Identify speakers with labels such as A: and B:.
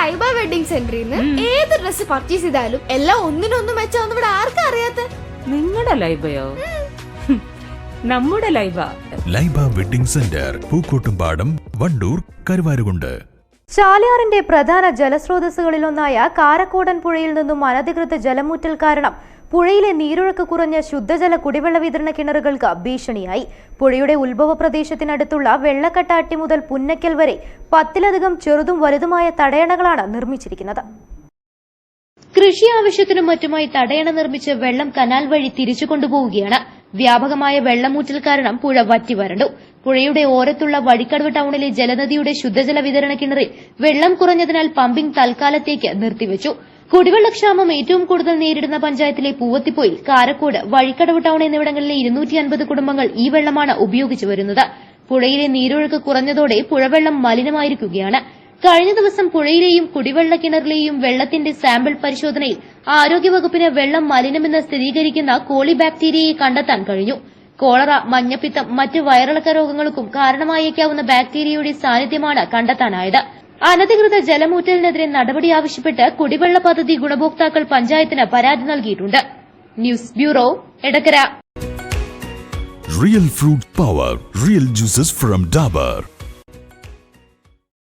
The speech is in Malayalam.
A: ലൈബ വെഡിങ് സെന്ററിൽ നിന്ന് ഏത് ഡ്രസ് പർച്ചേസ് ചെയ്താലും എല്ലാം ഒന്നിനൊന്നും മെച്ചാന്ന് ഇവിടെ ആർക്കും അറിയാത്ത?
B: നിങ്ങളുടെ ലൈബയോ? നമ്മുടെ Laiba.
C: Laiba wedding centre Pookkottumpadam Wandoor Karuvarakundu.
D: ചാലിയാറിന്റെ പ്രധാന ജലസ്രോതസ്സുകളിലൊന്നായ കാരക്കോടൻ പുഴയിൽ നിന്നും അനധികൃത ജലമൂറ്റൽ കാരണം പുഴയിലെ നീരൊഴുക്ക് കുറഞ്ഞ ശുദ്ധജല കുടിവെള്ള വിതരണ കിണറുകൾക്ക് ഭീഷണിയായി. പുഴയുടെ ഉത്ഭവ പ്രദേശത്തിനടുത്തുള്ള വെള്ളക്കെട്ടാട്ടി മുതൽ പുന്നക്കൽ വരെ പത്തിലധികം ചെറുതും വലുതുമായ തടയണകളാണ് നിർമ്മിച്ചിരിക്കുന്നത്. കൃഷി ആവശ്യത്തിനും മറ്റുമായി തടയണ നിർമ്മിച്ച് വെള്ളം കനാൽ വഴി തിരിച്ചു കൊണ്ടുപോവുകയാണ്. വ്യാപകമായ വെള്ളമൂറ്റൽ കാരണം പുഴ വറ്റി വരണ്ടു. പുഴയുടെ ഓരത്തുള്ള വഴിക്കടവ് ടൌണിലെ ജലനദിയുടെ ശുദ്ധജല വിതരണ കിണറിൽ വെള്ളം കുറഞ്ഞതിനാൽ പമ്പിംഗ് തൽക്കാലത്തേക്ക് നിർത്തിവച്ചു. കുടിവെള്ളക്ഷാമം ഏറ്റവും കൂടുതൽ നേരിടുന്ന പഞ്ചായത്തിലെ പൂവത്തിപ്പോയിൽ കാരക്കോട് വഴിക്കടവ് ടൌൺ എന്നിവിടങ്ങളിലെ ഇരുന്നൂറ്റി കുടുംബങ്ങൾ ഈ വെള്ളമാണ് ഉപയോഗിച്ചു വരുന്നത്. പുഴയിലെ നീരൊഴുക്ക് കുറഞ്ഞതോടെ പുഴവെള്ളം മലിനമായിരിക്കുകയാണ്. കഴിഞ്ഞ ദിവസം പുഴയിലെയും കുടിവെള്ള കിണറിലെയും വെള്ളത്തിന്റെ സാമ്പിൾ പരിശോധനയിൽ ആരോഗ്യവകുപ്പിന് വെള്ളം മലിനമെന്ന് സ്ഥിരീകരിക്കുന്ന കോളി ബാക്ടീരിയയെ കണ്ടെത്താൻ കഴിഞ്ഞു. കോളറ മഞ്ഞപ്പിത്തം മറ്റ് വയറിളക്ക രോഗങ്ങൾക്കും കാരണമായേക്കാവുന്ന ബാക്ടീരിയയുടെ സാന്നിധ്യമാണ് കണ്ടെത്താനായത്. അനധികൃത ജലമൂറ്റലിനെതിരെ നടപടി ആവശ്യപ്പെട്ട് കുടിവെള്ള പദ്ധതി ഗുണഭോക്താക്കൾ പഞ്ചായത്തിന് പരാതി നൽകിയിട്ടുണ്ട്. News bureau Edakkara.
C: Real fruit power real juices from Dabur